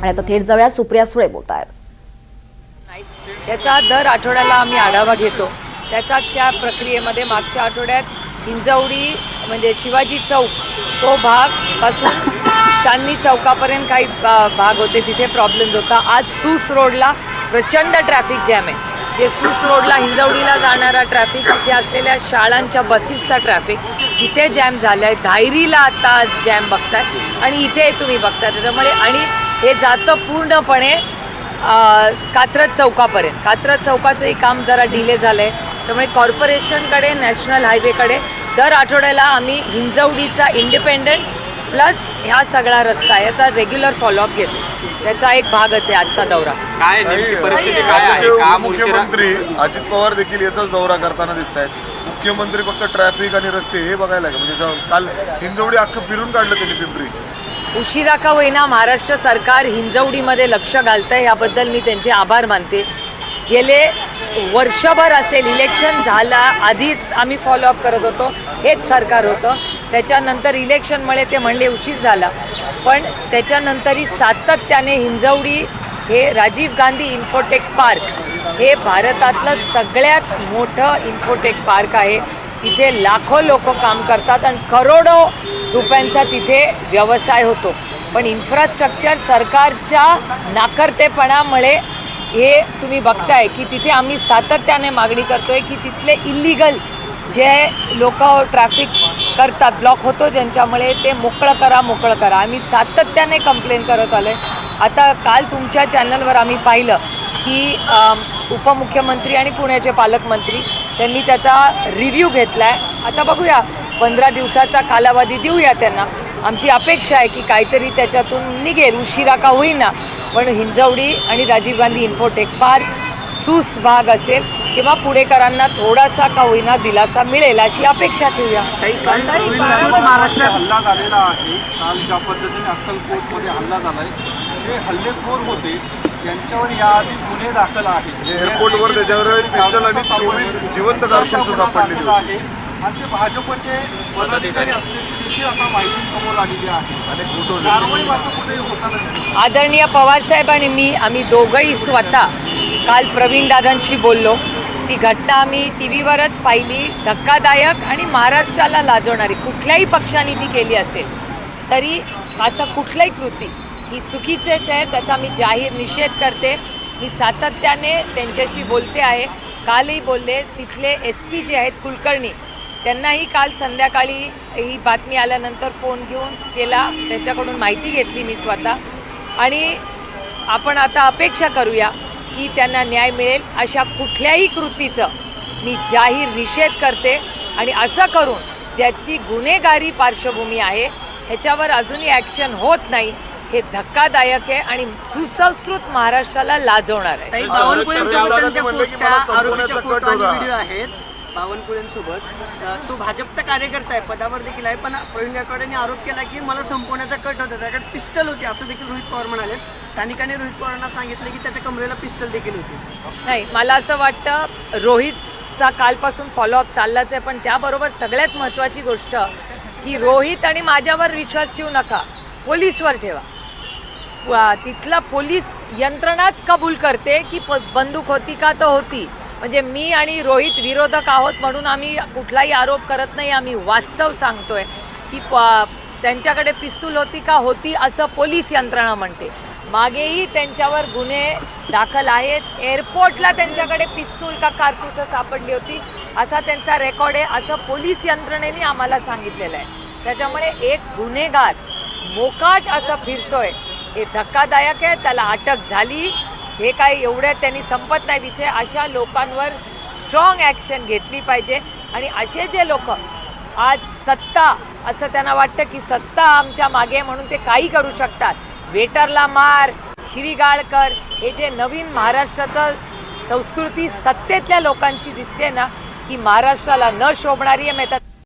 आणि आता थेट जाऊया सुप्रिया सुळे बोलत आहेत नाही याचा दर आठवड्याला आम्ही आढावा घेतो. त्याचाच या प्रक्रियेमध्ये मागच्या आठवड्यात हिंजवडी म्हणजे शिवाजी चौक तो भागपासून चांदणी चौकापर्यंत काही भाग होते तिथे प्रॉब्लेम होता. आज सूस रोडला प्रचंड ट्रॅफिक जॅम आहे. जे सूस रोडला हिंजवडीला जाणारा ट्रॅफिक तिथे असलेल्या शाळांच्या बसेसचा ट्रॅफिक तिथे जॅम झाला आहे धायरीला आता आज जॅम बघताय. आणि इथे तुम्ही बघताय. त्याच्यामुळे आणि हे जातं पूर्णपणे कात्रज चौकापर्यंत. कात्रज चौकाचंही काम जरा डिले झालं आहे त्यामुळे कॉर्पोरेशनकडे नॅशनल हायवेकडे दर आठवड्याला आम्ही हिंजवडीचा इंडिपेंडंट प्लस ह्या सगळा रस्ता याचा रेग्युलर फॉलोअप घेतो. त्याचा एक भागच आहे आजचा दौरा. काय नेमकी परिस्थिती काय आहे? उशिरा उपमुख्यमंत्री अजित पवार देखील याचाच दौरा करताना दिसत आहेत मुख्यमंत्री फक्त ट्रॅफिक आणि रस्ते हे बघायला का म्हणजे काल हिंजवडी अख्खं फिरून काढलं त्यांनी पिंपरी. उशिरा का होईना महाराष्ट्र सरकार हिंजवडीमध्ये लक्ष घालतं आहे याबद्दल मी त्यांचे आभार मानते. गेले वर्षभर असेल इलेक्शन झाला आधीच आम्ही फॉलोअप करत होतो हेच सरकार होतं. त्याच्यानंतर इलेक्शनमुळे ते म्हणले उशीर झाला. पण त्याच्यानंतरही सातत्याने हिंजवडी हे राजीव गांधी इन्फोटेक पार्क हे भारतातलं सगळ्यात मोठं इन्फोटेक पार्क आहे. तिथे लाखो लोक काम करतात आणि करोडो रुपयांचा तिथे व्यवसाय होतो. पण इन्फ्रास्ट्रक्चर सरकारच्या नाकर्तेपणामुळे हे तुम्ही बघताय की तिथे आम्ही सातत्याने मागणी करतोय की तिथले इल्लिगल जे लोक ट्रॅफिक करतात ब्लॉक होतो ज्यांच्यामुळे ते मोकळं करा मोकळं करा. आम्ही सातत्याने कंप्लेन करत आलो आहे आता काल तुमच्या चॅनलवर आम्ही पाहिलं की उपमुख्यमंत्री आणि पुण्याचे पालकमंत्री त्यांनी त्याचा रिव्ह्यू घेतला आहे आता बघूया. पंधरा दिवसाचा कालावधी देऊया त्यांना. आमची अपेक्षा आहे की काहीतरी त्याच्यातून निघेल. उशिरा का होईना. पण हिंजवडी आणि राजीव गांधी इन्फोटेक पार्क सूस भाग असेल किंवा पुणेकरांना थोडासा का होईना दिलासा मिळेल अशी अपेक्षा ठेवूया. महाराष्ट्रात हल्ला झालेला आहे. काल ज्या पद्धतीने अक्कलकोटमध्ये हल्ला झालाय हे हल्लेखोर होते. त्यांच्यावर याआधी गुन्हे दाखल आहेत. एअरपोर्टवर त्याच्यावर पिस्टल आणि चोवीस जिवंत सापडलेली आहे. आणि ते भाजपचे पदाधिकारी असल्याची देखील आता माहिती समोर आलेली आहे अनेक फोटो कारवाई मात्र कुठेही होताना दिसत नाही. आदरणीय पवारसाहेब आणि मी आम्ही दोघंही स्वतः काल प्रवीण दादांशी बोललो. ती घटना आम्ही टी व्हीवरच पाहिली. धक्कादायक आणि महाराष्ट्राला लाजवणारी. कुठल्याही पक्षाने ती केली असेल तरी असं कुठलंही कृती ही चुकीचेच आहे. त्याचा मी जाहीर निषेध करते. मी सातत्याने त्यांच्याशी बोलते आहे. कालही बोलले तिथले एस पी जे आहेत कुलकर्णी त्यांनाही काल संध्याकाळी ही बातमी आल्यानंतर फोन घेऊन केला त्याच्याकडून माहिती घेतली मी स्वतः. आणि आपण आता अपेक्षा करूया की त्यांना न्याय मिळेल अशा कुठल्याही कृतीचं मी जाहीर निषेध करते. आणि असं करून ज्याची गुन्हेगारी पार्श्वभूमी आहे ह्याच्यावर अजूनही ॲक्शन होत नाही हे धक्कादायक आहे आणि सुसंस्कृत महाराष्ट्राला लाजवणार आहे? बावनकुळेंसोबत तो भाजपचा कार्यकर्ता आहे पदावर देखील आहे पण प्रवीण गायकवाड आरोप केला की मला संपवण्याचा कट होता त्याकडे पिस्टल होती असं देखील रोहित पवार म्हणाले स्थानिकांनी रोहित पवारांना सांगितलं की त्याच्या कमरेला पिस्टल देखील होती. नाही मला असं वाटतं रोहितचा कालपासून फॉलोअप चाललाच आहे पण त्याबरोबर सगळ्यात महत्त्वाची गोष्ट की रोहित आणि माझ्यावर विश्वास ठेवू नका पोलीसवर ठेवा. तिथला पोलीस यंत्रणाच कबूल करते की बंदूक होती का तर होती. म्हणजे मी आणि रोहित विरोधक आहोत म्हणून आम्ही कुठलाही आरोप करत नाही आम्ही वास्तव सांगतोय की प त्यांच्याकडे पिस्तूल होती का होती असं पोलीस यंत्रणा म्हणते. मागेही त्यांच्यावर गुन्हे दाखल आहेत. एअरपोर्टला त्यांच्याकडे पिस्तूल का कारतूस सापडली होती असा त्यांचा रेकॉर्ड आहे असं पोलीस यंत्रणेने आम्हाला सांगितलेलं आहे. त्याच्यामुळे एक गुन्हेगार मोकाट असं फिरतोय. हे धक्कादायक आहे त्याला अटक झाली. हे काय एवढ्या त्यांनी संपत नाही विषय अशा लोकांवर स्ट्रॉंग ॲक्शन घेतली पाहिजे. आणि असे जे लोक आज सत्ता असं त्यांना वाटतं की सत्ता आमच्या मागे म्हणून ते काही करू शकतात. वेटरला मार शिवीगाळ कर हे जे नवीन महाराष्ट्राचं संस्कृती सत्तेतल्या लोकांची दिसते ना की महाराष्ट्राला न शोभणारी आहे मी